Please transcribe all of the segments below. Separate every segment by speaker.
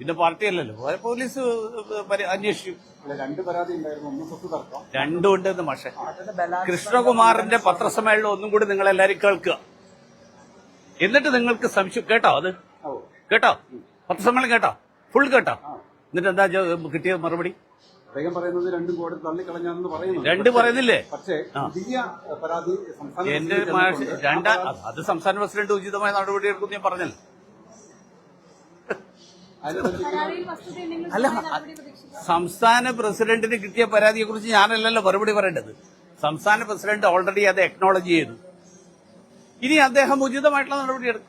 Speaker 1: പിന്നെ പാർട്ടിയല്ലല്ലോ. അല്ലല്ലോ പോലീസ് അന്വേഷിച്ചു
Speaker 2: രണ്ട് പരാതി ഉണ്ടായിരുന്നു. ഒന്ന് സ്വത്ത് തർക്കം
Speaker 1: രണ്ടും ഉണ്ടെന്ന് പക്ഷേ കൃഷ്ണകുമാറിന്റെ പത്രസമ്മേളനം ഒന്നും കൂടി നിങ്ങൾ എല്ലാരും കേൾക്കുക. എന്നിട്ട് നിങ്ങൾക്ക് സംശയം കേട്ടോ അത്? കേട്ടോ? പത്രസമ്മേളനം കേട്ടോ? ഫുൾ കേട്ടോ? എന്നിട്ട് എന്താ കിട്ടിയ മറുപടി?
Speaker 2: അദ്ദേഹം പറയുന്നത് രണ്ടും കോടതി തള്ളിക്കളഞ്ഞാണെന്ന് പറയുന്നു
Speaker 1: രണ്ട് പറയുന്നില്ലേ?
Speaker 2: പക്ഷേ പുതിയ പരാതി സംസ്ഥാന
Speaker 1: എന്റെ രണ്ടാ അത് സംസ്ഥാന പ്രസിഡന്റ് ഉചിതമായ നടപടി എടുക്കും ഞാൻ പറഞ്ഞല്ലോ
Speaker 2: അതിനെ പറ്റി
Speaker 3: പരാതിയിൽ വസ്തുതയുണ്ടെങ്കിൽ
Speaker 1: അല്ല. സംസ്ഥാന പ്രസിഡന്റിന് കിട്ടിയ പരാതിയെ കുറിച്ച് ഞാനല്ലല്ലോ മറുപടി പറയേണ്ടത്. സംസ്ഥാന പ്രസിഡന്റ് ഓൾറെഡി അത് എക്നോളജ് ചെയ്തു. ഇനി അദ്ദേഹം ഉചിതമായിട്ടുള്ള നടപടി എടുക്കും.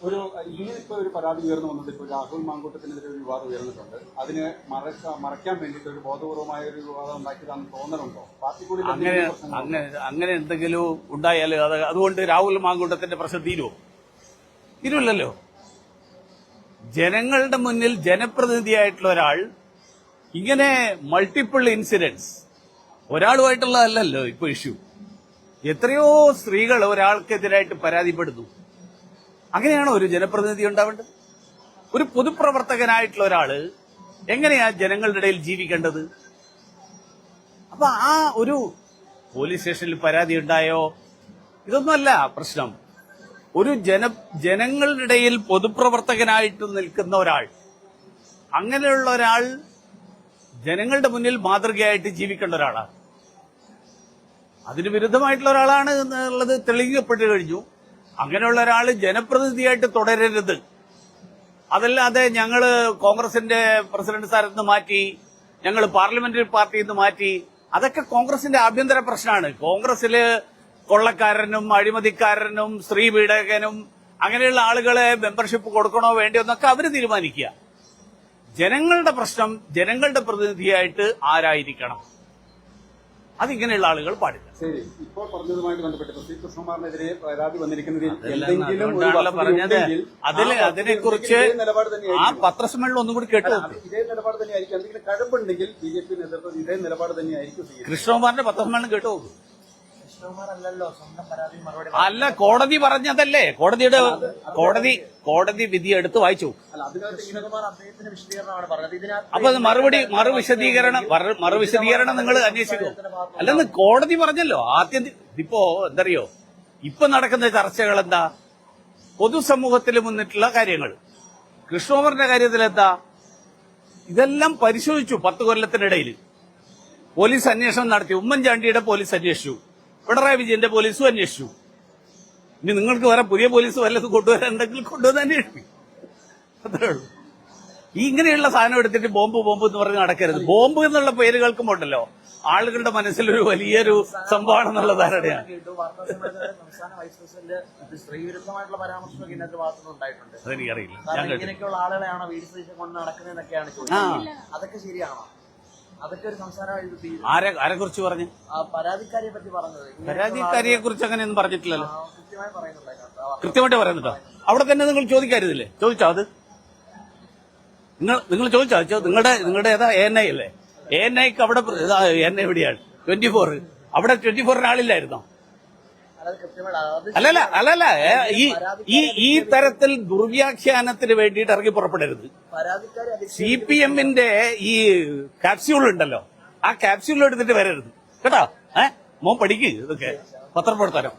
Speaker 2: ഒരു ഇങ്ങനെ ഇപ്പോൾ ഒരു പരാതി ഉയർന്നു വന്നത് ഇപ്പോൾ രാഹുൽ മാങ്കൂട്ടത്തിനെതിരെ ഒരു വിവാദം ഉയർന്നിട്ടുണ്ട്. അതിന് മറക്ക- മറയ്ക്കാൻ വേണ്ടിയിട്ട് ഒരു ബോധപൂർവമായ ഒരു വിവാദം ഉണ്ടാക്കിയതാണെന്ന് തോന്നലുണ്ടോ?
Speaker 1: പാർട്ടി
Speaker 2: കൂടി അങ്ങനെ
Speaker 1: അങ്ങനെ അങ്ങനെ എന്തെങ്കിലും ഉണ്ടായാൽ അത് അതുകൊണ്ട് രാഹുൽ മാങ്കൂട്ടത്തിന്റെ പ്രശ്നം തീരുമോ തീരുമില്ലല്ലോ ജനങ്ങളുടെ മുന്നിൽ ജനപ്രതിനിധിയായിട്ടുള്ള ഒരാൾ ഇങ്ങനെ മൾട്ടിപ്പിൾ ഇൻസിഡൻസ് ഒരാളുമായിട്ടുള്ളതല്ലല്ലോ ഇപ്പൊ ഇഷ്യൂ എത്രയോ സ്ത്രീകൾ ഒരാൾക്കെതിരായിട്ട് പരാതിപ്പെടുന്നു. അങ്ങനെയാണോ ഒരു ജനപ്രതിനിധി ഉണ്ടാവേണ്ടത്? ഒരു പൊതുപ്രവർത്തകനായിട്ടുള്ള ഒരാൾ എങ്ങനെയാ ജനങ്ങളുടെ ഇടയിൽ ജീവിക്കേണ്ടത്? അപ്പൊ ആ ഒരു പോലീസ് സ്റ്റേഷനിൽ പരാതി ഉണ്ടായോ? ഇതൊന്നുമല്ല പ്രശ്നം. ഒരു ജന ജനങ്ങളുടെ ഇടയിൽ പൊതുപ്രവർത്തകനായിട്ട് നിൽക്കുന്ന ഒരാൾ അങ്ങനെയുള്ള ഒരാൾ ജനങ്ങളുടെ മുന്നിൽ മാതൃകയായിട്ട് ജീവിക്കേണ്ട ഒരാളാണ്. അതിന് വിരുദ്ധമായിട്ടുള്ള ഒരാളാണ് എന്നുള്ളത് തെളിയിക്കപ്പെട്ടു കഴിഞ്ഞു. അങ്ങനെയുള്ള ഒരാൾ ജനപ്രതിനിധിയായിട്ട് തുടരരുത്. അതല്ലാതെ ഞങ്ങൾ കോൺഗ്രസിന്റെ പ്രസിഡന്റ് സ്ഥാനത്ത് നിന്ന് മാറ്റി ഞങ്ങൾ പാർലമെന്ററി പാർട്ടിയിൽ നിന്ന് മാറ്റി അതൊക്കെ കോൺഗ്രസിന്റെ ആഭ്യന്തര പ്രശ്നമാണ്. കോൺഗ്രസിൽ കൊള്ളക്കാരനും അഴിമതിക്കാരനും സ്ത്രീ പീഡകനും അങ്ങനെയുള്ള ആളുകളെ മെമ്പർഷിപ്പ് കൊടുക്കണോ വേണ്ടോ എന്നൊക്കെ അവർ തീരുമാനിക്കുക. ജനങ്ങളുടെ പ്രശ്നം ജനങ്ങളുടെ പ്രതിനിധിയായിട്ട് ആരായിരിക്കണം? അതിങ്ങനെയുള്ള ആളുകൾ പാടില്ല.
Speaker 2: ശരി. ഇപ്പോൾ പറഞ്ഞതുമായിട്ട് ബന്ധപ്പെട്ട് ശ്രീ കൃഷ്ണകുമാറിനെതിരെ പരാതി വന്നിരിക്കുന്നതിൽ അതിൽ
Speaker 1: അതിൽ
Speaker 2: ആ
Speaker 1: പത്രസമ്മേളനം ഒന്നും കൂടി കേട്ടു
Speaker 2: ഇതേ നിലപാട് തന്നെയായിരിക്കും. എന്തെങ്കിലും കഴമ്പുണ്ടെങ്കിൽ ബി ജെ പി നേതൃത്വം ഇതേ നിലപാട് തന്നെയായിരിക്കും
Speaker 1: കൃഷ്ണകുമാറിന്റെ പത്രസമ്മേളനം കേട്ടു നോക്കൂ
Speaker 4: കൃഷ്ണകുമാറല്ലല്ലോ സ്വന്തം പരാതി മറുപടി
Speaker 1: അല്ല കോടതി പറഞ്ഞതല്ലേ? കോടതിയുടെ കോടതി കോടതി വിധി എടുത്ത് വായിച്ചു. അപ്പൊ മറുപടി മറുവിശദീകരണം മറുവിശദീകരണം നിങ്ങൾ അന്വേഷിക്കും. അല്ലെന്ന് കോടതി പറഞ്ഞല്ലോ. ആദ്യം ഇപ്പോ എന്തറിയോ? ഇപ്പൊ നടക്കുന്ന ചർച്ചകൾ എന്താ പൊതുസമൂഹത്തിൽ മുന്നിട്ടുള്ള കാര്യങ്ങൾ. കൃഷ്ണകുമാറിന്റെ കാര്യത്തിൽ എന്താ ഇതെല്ലാം പരിശോധിച്ചു പത്ത് കൊല്ലത്തിനിടയിൽ. പോലീസ് അന്വേഷണം നടത്തി. ഉമ്മൻചാണ്ടിയുടെ പോലീസ് അന്വേഷിച്ചു. പിണറായി വിജയന്റെ പോലീസും അന്വേഷിച്ചു. ഇനി നിങ്ങൾക്ക് വേറെ പുതിയ പോലീസ് വല്ലതും കൊണ്ടുവരാനുണ്ടെങ്കിൽ കൊണ്ടുവന്ന് അന്വേഷിക്കും അത്രേ ഉള്ളൂ. ഈ ഇങ്ങനെയുള്ള സാധനം എടുത്തിട്ട് ബോംബ് ബോംബ് എന്ന് പറഞ്ഞ് നടക്കരുത്. ബോംബ് എന്നുള്ള പേര് കേൾക്കുമ്പോണ്ടല്ലോ ആളുകളുടെ മനസ്സിലൊരു വലിയൊരു
Speaker 4: സംഭവമാണ് എന്നുള്ള ധാരണയാണ്
Speaker 1: അതെനിക്കറിയില്ല. ഞാൻ
Speaker 4: കാരണം അതൊക്കെ ഒരു സംസാരമായിട്ട്
Speaker 1: ആരെ ആരെ കുറിച്ച് പറഞ്ഞു?
Speaker 4: പരാതിക്കാരിയെ പറ്റി പറഞ്ഞത്. ഇങ്ങനെയൊക്കെയുള്ള
Speaker 1: പരാതിക്കാരിയെ കുറിച്ച് അങ്ങനെയൊന്നും പറഞ്ഞിട്ടില്ലല്ലോ.
Speaker 4: കൃത്യമായി പറയുന്നുണ്ടായിരുന്നു
Speaker 1: കൃത്യമായിട്ട് പറയുന്നുണ്ടോ? അവിടെ തന്നെ നിങ്ങൾ ചോദിക്കാരുതില്ലേ ചോദിച്ചോ അത്? നിങ്ങൾ നിങ്ങൾ ചോദിച്ചോ? നിങ്ങളുടെ നിങ്ങളുടെ ഏതാ? എ എൻ ഐ അല്ലേ? എ എൻ ഐക്ക് അവിടെ എൻ ഐ എവിടെയാണ്? ട്വന്റി ഫോർ അവിടെ ട്വന്റി ഫോറിന് ആളില്ലായിരുന്നോ? അല്ലല്ല. അല്ലല്ല ഈ ഈ ഈ തരത്തിൽ ദുർവ്യാഖ്യാനത്തിന് വേണ്ടിയിട്ട് ഇറങ്ങി പുറപ്പെടരുത്. സി പി എമ്മിന്റെ ഈ കാപ്സ്യൂൾ ഉണ്ടല്ലോ ആ കാപ്സ്യൂൾ എടുത്തിട്ട് വരരുത്. കേട്ടോ? ഏ മോൻ പഠിക്ക് ഇതൊക്കെ. പത്രപ്രവർത്തനം.